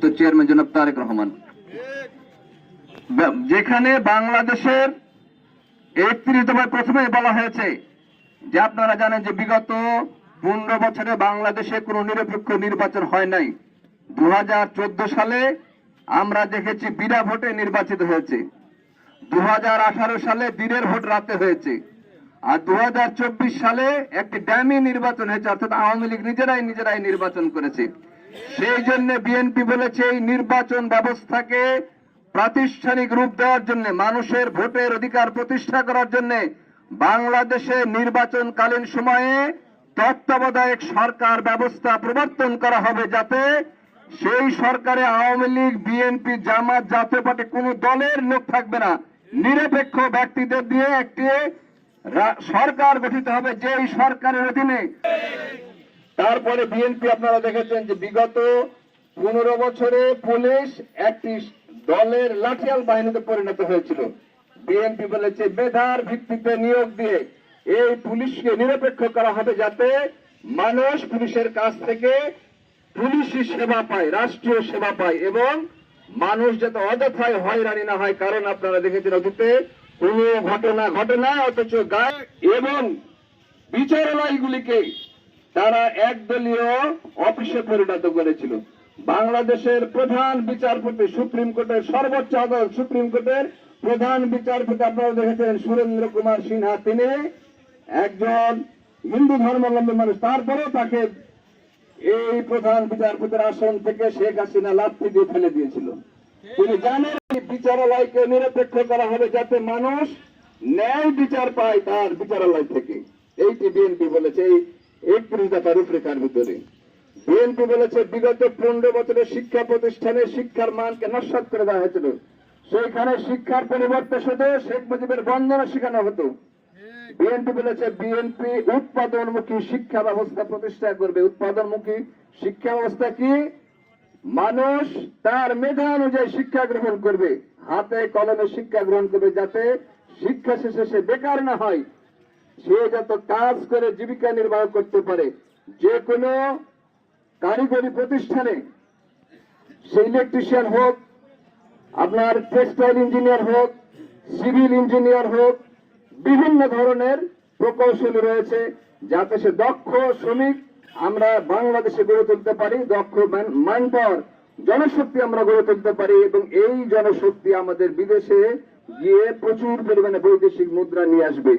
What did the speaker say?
তো চেয়ারম্যান জনাব তারেক রহমান। যেখানে বাংলাদেশের একত্রিশ প্রথমে বলা হয়েছে যে আপনারা জানেন যে বিগত পনেরো বছরে বাংলাদেশে কোনো নিরপেক্ষ নির্বাচন হয় নাই। দু সালে আমরা দেখেছি বিনা ভোটে নির্বাচিত হয়েছে। দু হাজার আঠারো সালে দিনের ভোট রাতে হয়েছে। আর দু হাজার চব্বিশ সালে একটি ড্যামি নির্বাচন হয়েছে, অর্থাৎ আওয়ামী লীগ নিজেরাই নিজেরাই নির্বাচন করেছে। সেই জন্য বিএনপি বলেছে এই নির্বাচন ব্যবস্থাকে প্রাতিষ্ঠানিক রূপ দেওয়ার জন্য, মানুষের ভোটের অধিকার প্রতিষ্ঠা করার জন্য বাংলাদেশে নির্বাচনকালীন সময়ে তত্ত্বাবধায়ক সরকার ব্যবস্থা প্রবর্তন করা হবে যাতে সেই সরকারে আওয়ামী লীগ বিএনপি জামাত, জাতীয় পার্টি কোন দলের লোক থাকবে না। নিরপেক্ষ ব্যক্তিদের দিয়ে একটি সরকার গঠিত হবে যেই সরকারের অধীনে। তারপরে বিএনপি আপনারা দেখেছেন যে বিগত পনেরো বছরে পুলিশ একটি দলের লাঠিয়াল বাহিনীতে পরিণত হয়েছিল। বিএনপি বলেছে মেধার ভিত্তিতে নিয়োগ দিয়ে এই পুলিশকে নিরপেক্ষ করা হবে যাতে মানুষ পুলিশের কাছ থেকে পুলিশি সেবা পায়, রাষ্ট্রীয় সেবা পায় এবং মানুষ যাতে অযথায় হয়রানি না হয়। কারণ আপনারা দেখেছেন অতীতে কোনো ঘটনা ঘটে না অথচ গায়ে এবং বিচারালয়গুলিকে তারা একদলীয় অফিসে পরিণত করেছিল। বাংলাদেশের প্রধান বিচারপতি সুপ্রিম কোর্টের সর্বোচ্চ আদালত সুপ্রিম কোর্টের প্রধান বিচারপতি আপনারা দেখেছেন সুরেন্দ্র কুমার সিনহা। তিনি একজন হিন্দু ধর্মাবলম্বী মানুষ। তারপরেও তাকে এই প্রধান বিচারপতির আসন থেকে শেখ হাসিনা লাথি দিয়ে ফেলে দিয়েছিল। তিনি জানেন বিচারালয়কে নিরপেক্ষ করা হবে যাতে মানুষ ন্যায় বিচার পায় তার বিচারালয় থেকে। এইটি বিএনপি বলেছে। এই দফা রূপরেখার ভিতরে। বিএনপি বলেছে, বিগত পনেরো বছরের শিক্ষা প্রতিষ্ঠানে শিক্ষার মানকে নস্বাত করে দেওয়া হয়েছিল। সেইখানে শিক্ষার পরিবর্তে শুধু শেখ মুজিবের বন্দনা শেখানো হতো। বিএনপি বলেছে, বিএনপি উৎপাদনমুখী শিক্ষা ব্যবস্থা প্রতিষ্ঠা করবে। উৎপাদনমুখী শিক্ষা ব্যবস্থা কি? মানুষ তার মেধা অনুযায়ী শিক্ষা গ্রহণ করবে। হাতে কলমে শিক্ষা গ্রহণ করবে যাতে শিক্ষা শেষে সে বেকার না হয়। সে যত কাজ করে জীবিকা নির্বাহ করতে পারে যে কোনো কারিগরি প্রতিষ্ঠানে সে ইলেকট্রিশিয়ান হোক, আপনার টেক্সটাইল ইঞ্জিনিয়ার হোক সিভিল ইঞ্জিনিয়ার হোক, বিভিন্ন ধরনের প্রকৌশলী রয়েছে যাতে সে দক্ষ শ্রমিক আমরা বাংলাদেশে গড়ে তুলতে পারি, দক্ষ ম্যান পাওয়ার জনশক্তি আমরা গড়ে তুলতে পারি এবং এই জনশক্তি আমাদের বিদেশে গিয়ে প্রচুর পরিমাণে বৈদেশিক মুদ্রা নিয়ে আসবে।